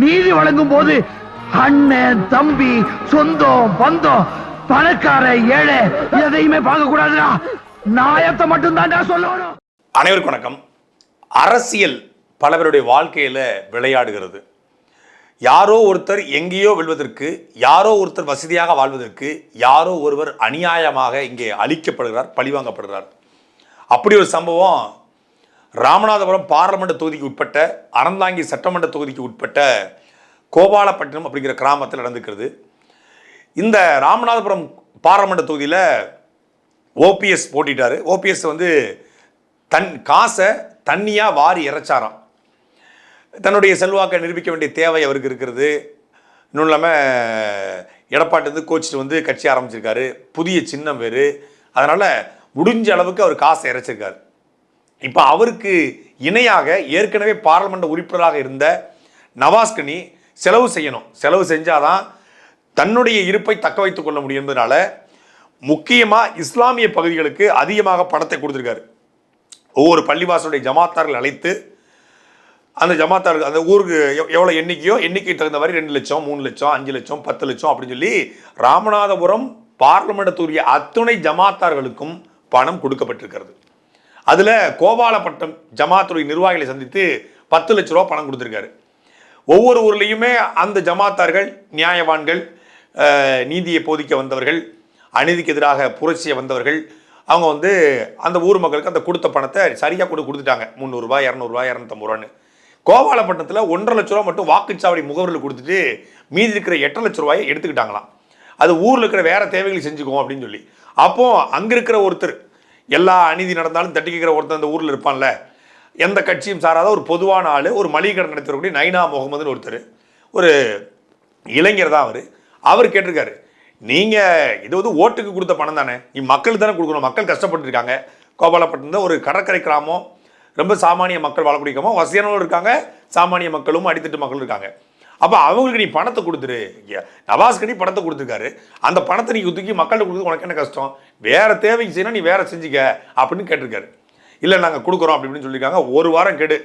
நீதி வழங்கும் போது அண்ணன் தம்பி சொந்தம் பந்தம் பணக்கார ஏழை எதையுமே பார்க்க கூடாதுடா நாயத்தை மட்டும்தான்டா சொல்லணும். அனைவருக்கும் வணக்கம். அரசியல் பலவருடைய வாழ்க்கையில விளையாடுகிறது. யாரோ ஒருத்தர் எங்கேயோ வெல்வதற்கு யாரோ ஒருத்தர் வசதியாக வாழ்வதற்கு யாரோ ஒருவர் அநியாயமாக இங்கே அழிக்கப்படுகிறார் பழிவாங்கப்படுகிறார். அப்படி ஒரு சம்பவம் ராமநாதபுரம் பாராளுமன்ற தொகுதிக்கு உட்பட்ட அறந்தாங்கி சட்டமன்ற தொகுதிக்கு உட்பட்ட கோபாலப்பட்டினம் அப்படிங்கிற கிராமத்தில் நடந்துக்கிறது. இந்த ராமநாதபுரம் பாராளுமன்ற தொகுதியில் ஓபிஎஸ் போட்டிட்டார். ஓபிஎஸ் வந்து தன் காசை தண்ணியாக வாரி இறைச்சாராம். தன்னுடைய செல்வாக்கை நிரூபிக்க வேண்டிய தேவை அவருக்கு இருக்கிறது. இன்னும் இல்லாமல் எடப்பாடி வந்து கோச்சிட்டு வந்து கட்சி ஆரம்பிச்சிருக்காரு. புதிய சின்னம் வேறு. அதனால் முடிஞ்ச அளவுக்கு அவர் காசை இறைச்சிருக்காரு. இப்போ அவருக்கு இணையாக ஏற்கனவே பாராளுமன்ற உறுப்பினராக இருந்த நவாஸ்கனி செலவு செய்யணும். செலவு செஞ்சாதான் தன்னுடைய இருப்பை தக்க வைத்துக் கொள்ள முடியும் என்பதனால முக்கியமாக இஸ்லாமிய பகுதிகளுக்கு அதிகமாக பணத்தை கொடுத்துருக்காரு. ஒவ்வொரு பள்ளிவாசலுடைய ஜமாத்தார்கள் அழைத்து அந்த ஜமாத்தார்கள் அந்த ஊருக்கு எவ்- எவ்வளோ எண்ணிக்கையோ எண்ணிக்கை தகுந்த மாதிரி ரெண்டு லட்சம் மூணு லட்சம் அஞ்சு லட்சம் பத்து லட்சம் அப்படின்னு சொல்லி ராமநாதபுரம் பார்லிமெண்ட் அத்துணை ஜமாத்தார்களுக்கும் பணம் கொடுக்கப்பட்டிருக்கிறது. அதில் கோபாலப்பட்டம் ஜமாத்துடைய நிர்வாகிகளை சந்தித்து பத்து லட்ச ரூபா பணம் கொடுத்துருக்காரு. ஒவ்வொரு ஊர்லேயுமே அந்த ஜமாத்தார்கள் நியாயவான்கள் நீதியை போதிக்க வந்தவர்கள் அநீதிக்கு எதிராக புரட்சியை வந்தவர்கள் அவங்க வந்து அந்த ஊர் மக்களுக்கு அந்த கொடுத்த பணத்தை சரியாக கொடு கொடுத்துட்டாங்க. முந்நூறுரூவா இரநூறுவா இரநூத்தம்பது ரூபான்னு. கோபாலப்பட்டினத்தில் ஒன்றரை லட்ச ரூபா மட்டும் வாக்குச்சாவடி முகவரில் கொடுத்துட்டு மீதி இருக்கிற எட்டரை லட்ச ரூபாயை எடுத்துக்கிட்டாங்களாம். அது ஊரில் இருக்கிற வேறு தேவைகளை செஞ்சுக்குவோம் அப்படின்னு சொல்லி. அப்போது அங்கே இருக்கிற ஒருத்தர் எல்லா அநீதி நடந்தாலும் தட்டிக்கிற ஒருத்தர் அந்த ஊரில் இருப்பான்ல. எந்த கட்சியும் சாராத ஒரு பொதுவான ஆள் ஒரு மளிகை கடை நடத்தக்கூடிய நைனா முகமதுன்னு ஒருத்தர். ஒரு இளைஞர் தான் அவர். அவர் கேட்டிருக்காரு நீங்கள் இது வந்து ஓட்டுக்கு கொடுத்த பணம் தானே? நீ மக்களுக்கு தானே கொடுக்கணும். மக்கள் கஷ்டப்பட்டுருக்காங்க கோபாலப்பட்டினம் கோபாலப்பட்டினம் ஒரு கடற்கரை கிராமம் ரொம்ப சாமானிய மக்கள் வாழக்கூடிய கிராமம் வசதியானவங்களும் இருக்காங்க சாமானிய மக்களும் அடித்தட்டு மக்களும் இருக்காங்க. அப்போ அவங்களுக்கு நீ பணத்தை கொடுத்துரு. ஐயா, நவாஸ்கனி பணத்தை கொடுத்துருக்காரு. அந்த பணத்தை நீ தூக்கி மக்கள்கிட்ட கொடுத்து உனக்கு என்ன கஷ்டம்? வேறு தேவைக்கு செய்யணும் நீ வேறு செஞ்சுக்க அப்படின்னு கேட்டிருக்காரு. இல்லை நாங்கள் கொடுக்குறோம் அப்படின்னு சொல்லியிருக்காங்க. ஒரு வாரம் கெடு.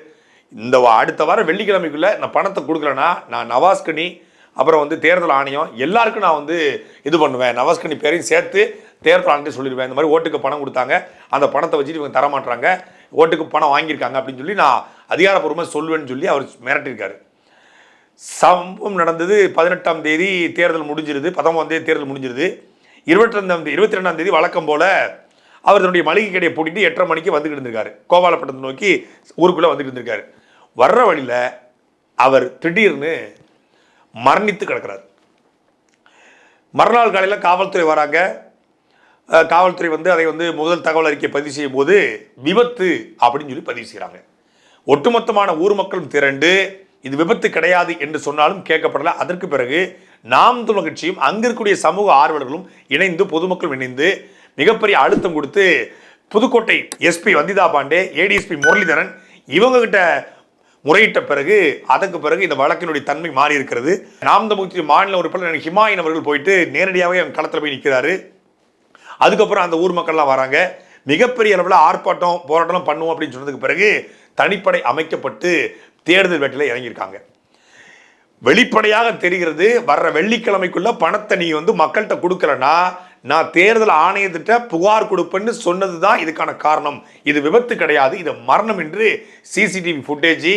இந்த அடுத்த வாரம் வெள்ளிக்கிழமைக்குள்ளே நான் பணத்தை கொடுக்கலன்னா நான் நவாஸ்கனி அப்புறம் வந்து தேர்தல் ஆணையம் எல்லாருக்கும் நான் வந்து இது பண்ணுவேன். நவாஸ்கனி பேரையும் சேர்த்து தேர்தல் ஆணையம் சொல்லிடுவேன். இந்த மாதிரி ஓட்டுக்கு பணம் கொடுத்தாங்க. அந்த பணத்தை வச்சுட்டு இவங்க தரமாட்டாங்க ஓட்டுக்கு பணம் வாங்கியிருக்காங்க அப்படின்னு சொல்லி நான் அதிகாரப்பூர்வமாக சொல்லுவேன்னு சொல்லி அவர் மிரட்டியிருக்காரு. சம்பவம் நடந்தது பதினெட்டாம் தேதி தேர்தல் முடிஞ்சிருது பத்தொன்பதாம் தேதி தேர்தல் முடிஞ்சிருது. இருபத்தி ரெண்டாம் தேதி இருபத்தி ரெண்டாம் தேதி வழக்கம் போல அவர் தன்னுடைய மளிகை கடையை பூட்டிட்டு எட்டரை மணிக்கு வந்துக்கிட்டு இருந்திருக்காரு. கோபாலப்பட்டினத்தை நோக்கி ஊருக்குள்ளே வந்துக்கிட்டு இருந்திருக்காரு. வர்ற வழியில் அவர் திடீர்னு மரணித்து கிடக்கிறார். மறுநாள் காலையில் காவல்துறை வராங்க. காவல்துறை வந்து அதை வந்து முதல் தகவல் அறிக்கை பதிவு செய்யும் போது விபத்து அப்படின்னு சொல்லி பதிவு செய்கிறாங்க ஒட்டுமொத்தமான ஊர் மக்களும் திரண்டு இது விபத்து கிடையாது என்று சொன்னாலும் கேட்கப்படல. அதற்கு பிறகு நாம் தமிழ் கட்சியும் அங்கிருக்கக்கூடிய சமூக ஆர்வலர்களும் இணைந்து பொதுமக்களும் இணைந்து மிகப்பெரிய அழுத்தம் கொடுத்து புதுக்கோட்டை எஸ்பி வந்திதா பாண்டே ஏடிஎஸ்பி முரளிதரன் இவங்க கிட்ட முறையிட்ட பிறகு அதற்கு பிறகு இந்த வழக்கினுடைய தன்மை மாறி இருக்கிறது. நாம் தமிழ் மாநில உறுப்பினர் ஹிமாயின் அவர்கள் போயிட்டு நேரடியாகவே களத்தில் போய் நிற்கிறாரு அதுக்கப்புறம் அந்த ஊர் மக்கள்லாம் வராங்க. மிகப்பெரிய அளவில் ஆர்ப்பாட்டம் போராட்டம் பண்ணுவோம் அப்படின்னு சொன்னதுக்கு பிறகு தனிப்படை அமைக்கப்பட்டு தேர்தல் வேட்டையில் இறங்கியிருக்காங்க. வெளிப்படையாக தெரிகிறது வர்ற வெள்ளிக்கிழமைக்குள்ள பணத்தை நீ வந்து மக்கள்கிட்ட கொடுக்கலன்னா நான் தேர்தல் ஆணையத்திட்ட புகார் கொடுப்பேன்னு சொன்னது தான் இதுக்கான காரணம். இது விபத்து கிடையாது இது மரணம் என்று சிசிடிவி ஃபுட்டேஜ்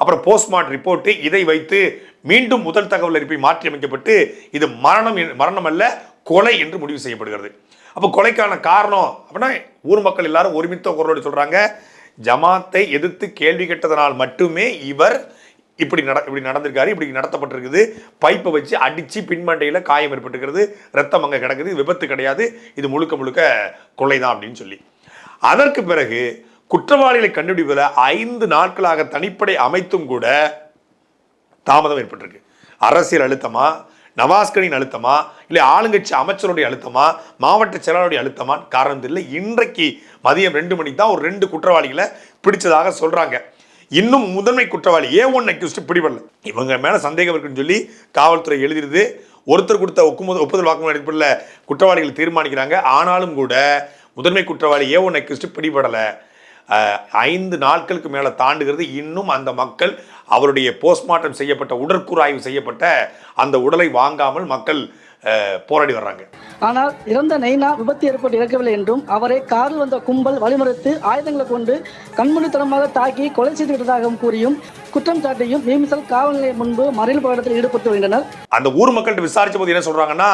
அப்புறம் போஸ்ட்மார்ட் ரிப்போர்ட்டு இதை வைத்து மீண்டும் முதல் தகவல் அறிப்பை மாற்றி அமைக்கப்பட்டு இது மரணம் என்- மரணம் அல்ல கொலை என்று முடிவு செய்யப்படுகிறது. அப்போ கொலைக்கான காரணம் அப்படின்னா ஊர் மக்கள் எல்லாரும் ஒருமித்த குரலோடு சொல்றாங்க. ஜமாத்தை எதிர்த்து கேள்வி கேட்டதனால் மட்டுமே இவர் இப்படி நட இப்படி நடந்திருக்காரு இப்படி நடத்தப்பட்டிருக்குது. பைப்பை வச்சு அடிச்சு பின்மண்டையில் காயம் ஏற்பட்டிருக்கிறது. ரத்தம் அங்கே கிடக்குது. விபத்து கிடையாது. இது முழுக்க முழுக்க கொலை தான் அப்படின்னு சொல்லி. அதற்கு பிறகு குற்றவாளிகளை கண்டுபிடிப்பதில் ஐந்து நாட்களாக தனிப்படை அமைத்தும் கூட தாமதம் ஏற்பட்டிருக்கு. அரசியல் அழுத்தமாக நவாஸ்கரின் அழுத்தமா? இல்லை ஆளுங்கட்சி அமைச்சருடைய அழுத்தமா? மாவட்ட செயலாளருடைய அழுத்தமா காரணம் இல்லை இன்றைக்கு மதியம் ரெண்டு மணிக்கு தான் ஒரு ரெண்டு குற்றவாளிகளை பிடிச்சதாக சொல்றாங்க. இன்னும் முதன்மை குற்றவாளி ஏ ஒன் அக்யூஸ்ட் பிடிபடல. இவங்க மேல சந்தேகம் இருக்குன்னு சொல்லி காவல்துறை எழுதிருது ஒருத்தர் கொடுத்த ஒப்புமுதல் ஒப்புதல் வாக்குமூலம் அடிப்படையில் குற்றவாளிகள் தீர்மானிக்கிறாங்க. ஆனாலும் கூட முதன்மை குற்றவாளி ஏ ஒன் அக்யூஸ்ட் பிடிபடலை. ஐந்து நாட்களுக்கு மேலே தாண்டுகிறது. இன்னும் அந்த மக்கள் அவருடைய போஸ்ட்மார்ட்டம் செய்யப்பட்ட உடற்கூறாய்வு செய்யப்பட்ட அந்த உடலை வாங்காமல் மக்கள் போராடி வர்றாங்க. ஆனால் இறந்த நைனா விபத்து ஏற்பட்டு இறக்கவில்லை என்றும் அவரை காரில் வந்த கும்பல் வழிமறித்து ஆயுதங்களை கொண்டு கண்மூடித்தனமாக தாக்கி கொலை செய்து விட்டதாகவும் கூறியும் குற்றம் சாட்டியும் மீமிசல் காவல் நிலையம் முன்பு மறியல் போராட்டத்தில் ஈடுபட்டு வருகின்றனர். அந்த ஊர் மக்கள்கிட்ட விசாரிச்ச போது என்ன சொல்றாங்கன்னா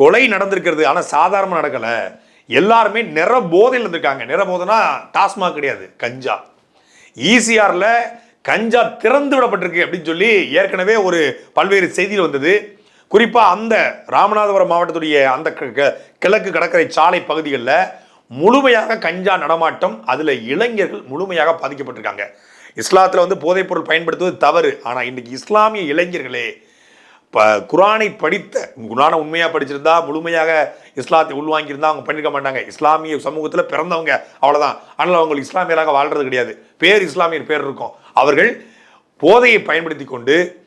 கொலை நடந்திருக்கிறது ஆனா சாதாரணமா நடக்கல. எல்லாருமே நிற போதையில் இருந்திருக்காங்க. நிற போதைனா டாஸ்மாக் கிடையாது கஞ்சா. ஈசிஆர்ல கஞ்சா திறந்து விடப்பட்டிருக்கு அப்படின்னு சொல்லி ஏற்கனவே ஒரு பல்வேறு செய்திகள் வந்தது. குறிப்பாக அந்த ராமநாதபுரம் மாவட்டத்துடைய அந்த க- கிழக்கு கடற்கரை சாலை பகுதிகளில் முழுமையாக கஞ்சா நடமாட்டம் அதில் இளைஞர்கள் முழுமையாக பாதிக்கப்பட்டிருக்காங்க. இஸ்லாத்தில் வந்து போதைப்பொருள் பயன்படுத்துவது தவறு. ஆனால் இன்றைக்கி இஸ்லாமிய இளைஞர்களே ப குரானை படித்த குரானை உண்மையாக படிச்சிருந்தா முழுமையாக இஸ்லாத்தை உள்வாங்கியிருந்தா அவங்க பண்ணிருக்க மாட்டாங்க. இஸ்லாமிய சமூகத்தில் பிறந்தவங்க அவ்வளோதான் ஆனால் அவங்க இஸ்லாமியராக வாழ்றது கிடையாது. பேர் இஸ்லாமியர் பேர் இருக்கும். அவர்கள் போதையை பயன்படுத்தி கொண்டு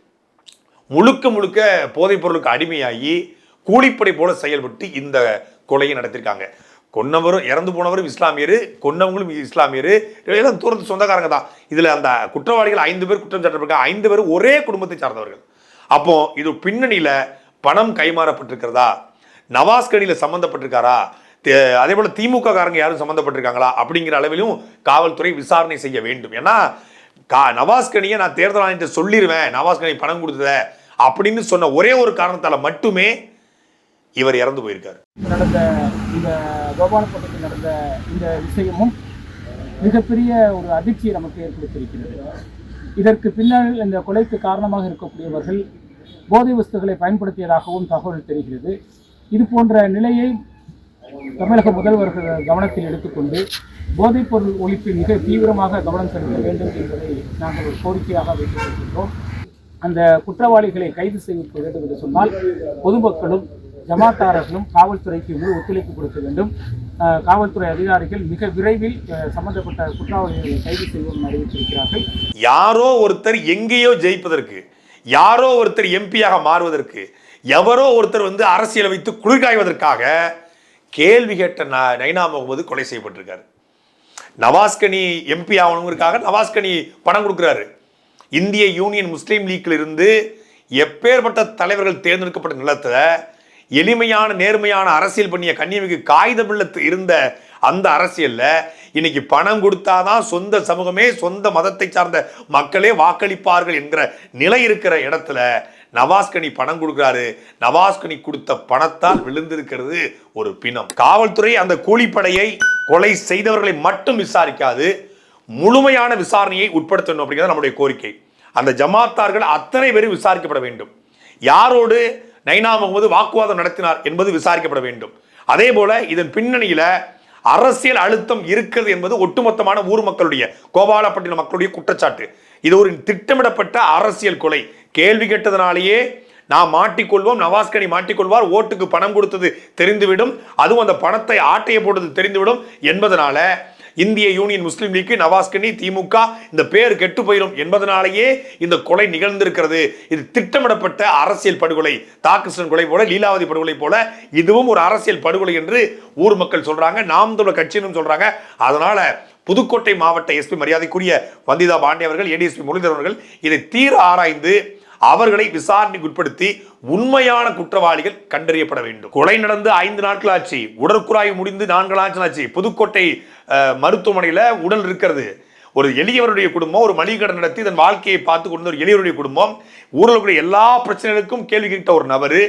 முழுக்க முழுக்க போதைப் பொருளுக்கு அடிமையாகி கூலிப்படை போல செயல்பட்டு இந்த கொலையை நடத்தியிருக்காங்க கொன்னவரும் இறந்து போனவரும் இஸ்லாமியர் கொன்னவங்களும் இஸ்லாமியர் எல்லாம் தூரத்து சொந்தக்காரங்க தான். இதில் அந்த குற்றவாளிகள் ஐந்து பேர் குற்றம் சாட்டப்பட்டிருக்காங்க ஐந்து பேர் ஒரே குடும்பத்தை சார்ந்தவர்கள். அப்போ இது பின்னணியில் பணம் கைமாறப்பட்டிருக்கிறதா? நவாஸ்கனியில் சம்மந்தப்பட்டிருக்காரா தே- அதே போல் திமுக காரங்க யாரும் சம்மந்தப்பட்டிருக்காங்களா அப்படிங்கிற அளவிலும் காவல்துறை விசாரணை செய்ய வேண்டும். ஏன்னா கா நவாஸ்கனியை நான் தேர்தல் ஆணையத்தை சொல்லிடுவேன் நவாஸ்கனி பணம் கொடுத்தத. அப்படின்னு சொன்ன ஒரே ஒரு காரணத்தால் மட்டுமே இவர் இறந்து போயிருக்காரு. நடந்த இந்த கோபாலப்பட்டினத்தில் நடந்த இந்த விஷயமும் மிகப்பெரிய ஒரு அதிர்ச்சியை நமக்கு ஏற்படுத்தியிருக்கிறது. இதற்கு பின்னால் இந்த கொலைக்கு காரணமாக இருக்கக்கூடியவர்கள் போதை வஸ்துகளை பயன்படுத்தியதாகவும் தகவல் தெரிகிறது. இது போன்ற நிலையை தமிழக முதல்வர்கள் கவனத்தில் எடுத்துக்கொண்டு போதைப்பொருள் ஒழிப்பில் மிக தீவிரமாக கவனம் செலுத்த வேண்டும் என்பதை நாங்கள் ஒரு கோரிக்கையாக வைத்திருக்கின்றோம் அந்த குற்றவாளிகளை கைது செய்ய வேண்டும் என்று சொன்னால் பொதுமக்களும் ஜமாத்தாரர்களும் காவல்துறைக்கு முழு ஒத்துழைப்பு கொடுக்க வேண்டும். காவல்துறை அதிகாரிகள் மிக விரைவில் சம்பந்தப்பட்ட குற்றவாளிகளை கைது செய்வோம் அறிவித்திருக்கிறார்கள். யாரோ ஒருத்தர் எங்கேயோ ஜெயிப்பதற்கு யாரோ ஒருத்தர் எம்பியாக மாறுவதற்கு எவரோ ஒருத்தர் வந்து அரசியலை வைத்து குளிர்காய்வதற்காக கேள்வி கேட்ட ந- நைனா முகமது கொலை செய்யப்பட்டிருக்காரு. நவாஸ்கனி எம்பி ஆகணுங்கிறதுக்காக நவாஸ்கனி பணம் கொடுக்குறாரு. இந்திய யூனியன் முஸ்லீம் லீக்கில் இருந்து எப்பேற்பட்ட தலைவர்கள் தேர்ந்தெடுக்கப்பட்ட நிலத்தை எளிமையான நேர்மையான அரசியல் பண்ணிய கன்னியமிக்கு காகிதமில்ல இருந்த அந்த அரசியலில் இன்னைக்கு பணம் கொடுத்தாதான் சொந்த சமூகமே சொந்த மதத்தை சார்ந்த மக்களே வாக்களிப்பார்கள் என்கிற நிலை இருக்கிற இடத்துல நவாஸ்கனி பணம் கொடுக்குறாரு. நவாஸ்கனி கொடுத்த பணத்தால் விழுந்திருக்கிறது ஒரு பிணம். காவல்துறை அந்த கூலிப்படையை கொலை செய்தவர்களை மட்டும் விசாரிக்காது. முழுமையான விசாரணையை உட்படுத்தணும் அப்படிங்கிறது நம்முடைய கோரிக்கை. அந்த ஜமாத்தார்கள் அத்தனை பேரும் விசாரிக்கப்பட வேண்டும். யாரோடு நைனா முகமது வாக்குவாதம் நடத்தினார் என்பது விசாரிக்கப்பட வேண்டும். அதே போல இதன் பின்னணியில அரசியல் அழுத்தம் இருக்கிறது என்பது ஒட்டுமொத்தமான ஊர் மக்களுடைய கோபாலப்பட்டினம் மக்களுடைய குற்றச்சாட்டு. இது ஒரு திட்டமிடப்பட்ட அரசியல் கொலை. கேள்வி கேட்டதுனாலேயே நான் மாட்டிக்கொள்வோம். நவாஸ்கனி மாட்டிக்கொள்வார். ஓட்டுக்கு பணம் கொடுத்தது தெரிந்துவிடும். அதுவும் அந்த பணத்தை ஆட்டைய போட்டது தெரிந்துவிடும். என்பதனால இந்திய யூனியன் முஸ்லீம் லீக்கு நவாஸ்கனி திமுக இந்த பேர் கெட்டு போயிடும் என்பதனாலேயே இந்த கொலை நிகழ்ந்திருக்கிறது. இது திட்டமிடப்பட்ட அரசியல் படுகொலை. தாக்கிருஷ்ணன் கொலை போல லீலாவதி படுகொலை போல இதுவும் ஒரு அரசியல் படுகொலை என்று ஊர் மக்கள் சொல்றாங்க. நாம் தமிழர் கட்சியினும் சொல்றாங்க. அதனால புதுக்கோட்டை மாவட்ட எஸ்பி மரியாதைக்குரிய வந்திதா பாண்டிய அவர்கள் ஏடிஎஸ்பி முரளிதர் அவர்கள் இதை தீர ஆராய்ந்து அவர்களை விசாரணைக்கு உட்படுத்தி உண்மையான குற்றவாளிகள் கண்டறியப்பட வேண்டும். கொலை நடந்து ஐந்து நாட்கள் ஆச்சு உடற்குழாய் முடிந்து நான்கு நாட்கள் ஆச்சு புதுக்கோட்டை மருத்துவமனையில் மருத்துவமனையில உடல் இருக்கிறது. ஒரு எளியவருடைய குடும்பம் ஒரு மளிகை கடை நடத்தி தன் வாழ்க்கையை பார்த்து கொண்டு ஒரு எளியவருடைய குடும்பம் ஊரில் கூட எல்லா பிரச்சனைகளுக்கும் கேள்வி கேட்ட ஒரு நபர்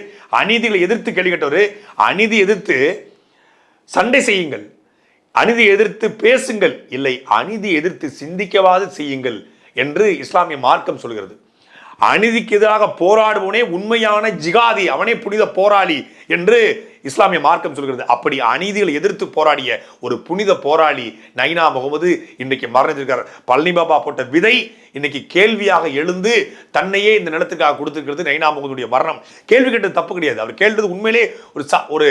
அநீதிகளை எதிர்த்து கேள்வி கேட்டவர் அநீதி எதிர்த்து சண்டை செய்யுங்கள். அநீதி எதிர்த்து பேசுங்கள். இல்லை அநீதி எதிர்த்து சிந்திக்கவாது செய்யுங்கள் என்று இஸ்லாமிய மார்க்கம் சொல்கிறது. அநீதிக்கு எதிராக போராடுவனே உண்மையான ஜிகாதி அவனே புனித போராளி என்று இஸ்லாமிய மார்க்கம் சொல்கிறது. அப்படி அநீதிகளை எதிர்த்து போராடிய ஒரு புனித போராளி நைனா முகமது இன்னைக்கு மறைஞ்சிருக்கார் பழனி பாபா போட்ட விதை இன்னைக்கு கேள்வியாக எழுந்து தன்னையே இந்த நிலத்துக்காக கொடுத்துருக்கிறது நைனா முகமதுடைய மரணம். கேள்வி கேட்டது தப்பு கிடையாது. அவர் கேட்டது உண்மையிலே ஒரு ச ஒரு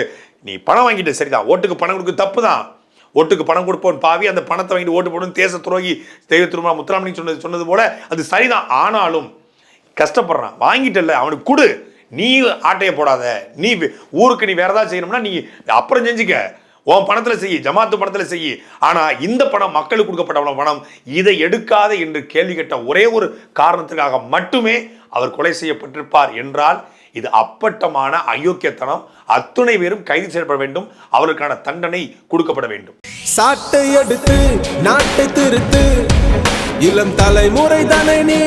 நீ பணம் வாங்கிட்ட சரிதான் ஓட்டுக்கு பணம் கொடுக்க தப்பு தான் ஓட்டுக்கு பணம் கொடுப்போன் பாவி அந்த பணத்தை வாங்கிட்டு ஓட்டு போடும் தேச துரோகி தெய்வ திருமணம் முத்துராமணி சொன்னது சொன்னது போல அது சரிதான். ஆனாலும் கஷ்டப்படுறான். வாங்கிட்டல அவனுக்கு கொடு. நீ ஆட்டையை போடாத. நீ ஊருக்கு நீ வேற ஏதாவது செய்யணும்னா நீ அப்புறம் செஞ்சுக்க. உன் பணத்துல செய் ஜமாத்து பணத்துல செய். ஆனா இந்த பணம் மக்களுக்கு கொடுக்கப்பட்ட பணம். இதை எடுக்காத என்று கேள்வி கேட்ட ஒரே ஒரு காரணத்துக்காக மட்டுமே அவர் கொலை செய்யப்பட்டிருப்பார் என்றால் இது அப்பட்டமான அயோக்கியத்தனம். அத்துணை பேரும் கைது செய்யப்பட வேண்டும். அவருக்கான தண்டனை கொடுக்கப்பட வேண்டும். சாட்டை எடுத்து நாட்டை திருத்து. இளம் தலைமுறை தானே நீ